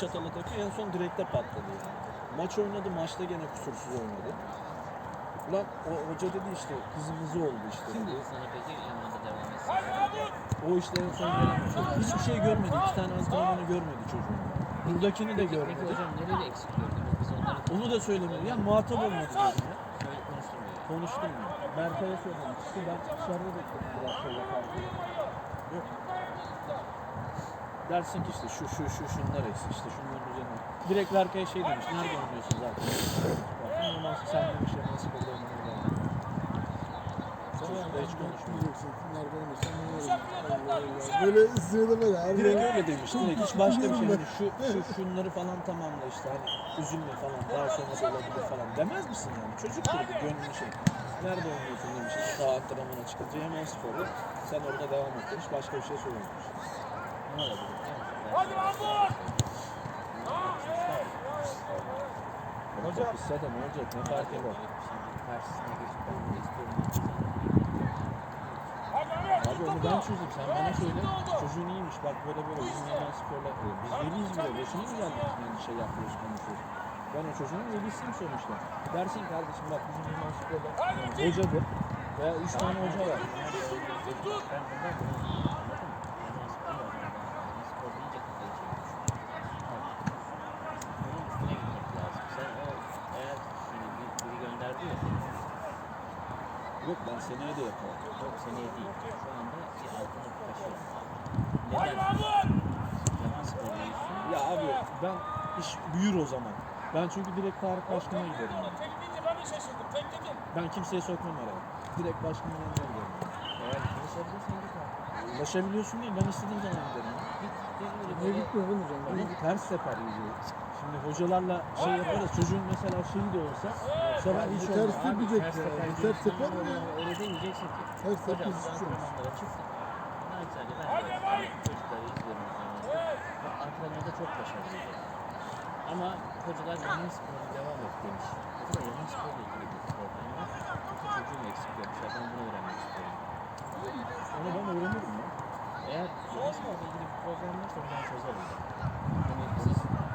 çatala takıyor en son direkte patladı yani. Maç oynadı maçta gene kusursuz oynadı. Ulan o hoca dedi işte kızımızı oldu işte. Şimdi dedi. sana peki Yaman'da devam etsin. O işte en son gelen. Hiçbir şey görmedi. iki tane antrenmanı görmedi çocuğun. Buradakini de Peki görmedi. hocam nerede eksik? Biz onları Onu da söylemedi. Ya muhatap olmadı dedim ya. şöyle konuşturmuyor. Konuştum ya. Berkay'a söyledim. İşte ben dışarıda bekledim biraz şöyle kaldı. Yok. Dersin ki işte şu şu şu şunlar eksik işte şunların üzerine. Direkt Berkay'a şey demiş. Nerede oynuyorsun zaten? Bak, Ondan sonra sen demiş ya nasıl burada oynamaya Çocuk da hiç konuşmuyor. Diyeceksin, nerede Allah. Böyle sırada böyle her Direkt öyle demiş. Direkt hiç başka bir şey. Hani şu, şu şunları falan tamamla işte hani üzülme falan daha sonrası olabilir falan demez misin yani? Çocuktur bu gönlün şey. Nerede oynuyorsun demiş. Daha antrenmana çıkınca hemen sporda. Sen orada devam et demiş. Başka bir şey söylememiş. Hadi Mahmut! Hocam. Ne olacak ne fark eder. Karşısına geçip ben Mehmet! Abi onu ben çözeyim. Sen bana söyle. Çocuğun iyiymiş. Bak böyle böyle bizim yaman sporla. Biz veliyiz bile. Boşuna mı geldik yani şey yapıyoruz konuşuyoruz. Ben o çocuğun velisiyim sonuçta. Dersin kardeşim bak bizim yaman sporla hocadır. Veya üç tane hoca var. Ben bundan bunu anladın mı? Yaman spor var. Yaman spor deyince kafayı çekiyorsun. Bunun üstüne gitmek lazım. Sen o eğer şimdi bir, biri gönderdi ya seni. Yok ben seneye de yaparım. Yok seneye değil. Şu anda bir altını taşıyor. Hadi Neden? Yaman spor. Ya abi ben iş büyür o zaman. Ben çünkü direkt Tarık Başkan'a giderim. Ben kimseye sokmam araya. Direkt başkanın yanına giderim. Eğer git abi. Ulaşabiliyorsun değil ben istediğim zaman giderim. Git. Böyle. gitmiyor hocam? Ama ters yapar iyice. Şimdi hocalarla şey yaparız. Çocuğun mesela şeyi de olsa bu sefer hiç Ters olmaz. tepecek ters ya. teper Ters teper mi ya? Öyle demeyeceksin ki. Ters biz hiç olmaz. Hadi bay. çocukları. Ve Antrenmanda çok başarılıydı. Ama hocalar yaman sporuna devam et demiş. Acaba yaman sporla ilgili bir problem var.